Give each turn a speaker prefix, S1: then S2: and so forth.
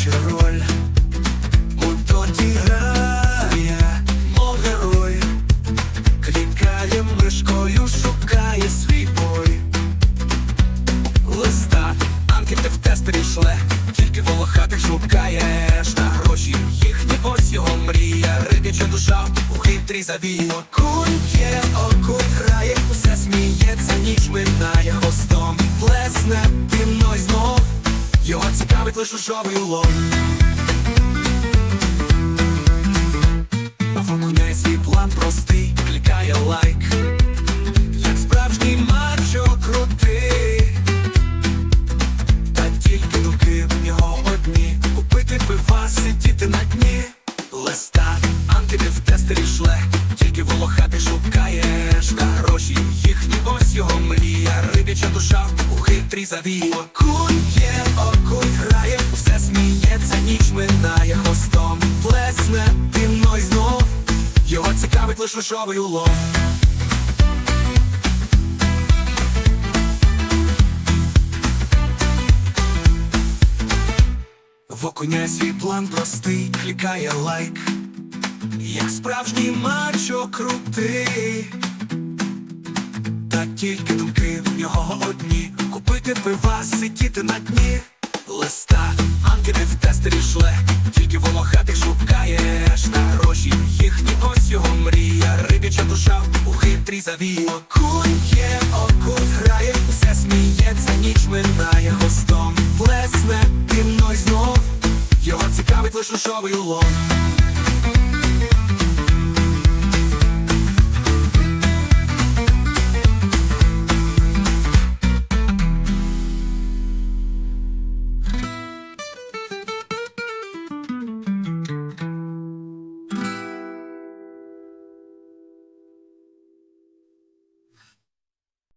S1: наче роль клікає мишкою, шукає свій бой. Листа, анкети в тестері шле, тільки волохатих шукаєш на гроші. Їхні ось його мрія, рибяча душа у хитрій завій. Окунь є, окунь грає, усе сміється, ніч минає лише жовий улов. В свій план простий, клікає лайк, як справжній мачо крутий. Та тільки думки в нього одні. Купити пива, сидіти на дні. Листа, антиди в тестері шле. Тільки волохати шукаєш. На гроші Їхні ось його мрія. Рибяча душа у хитрій завій Окунь є, окунь грає Все сміється, ніч минає хвостом. Плесне димно й знов. Його цікавить лише шовий улов. В окуня свій план простий, клікає лайк, як справжній мачо крутий. Та тільки думки в нього одні. Купити пива, сидіти на дні Листа, анкети в тестері шле Тільки волохатих шукаєш. На гроші Їхні ось його мрія. Рибяча душа у хитрій завій Окунь є, окунь грає Все сміється, ніч минає хвостом. Плесне тимно й знов. Його цікавить лише шовий улов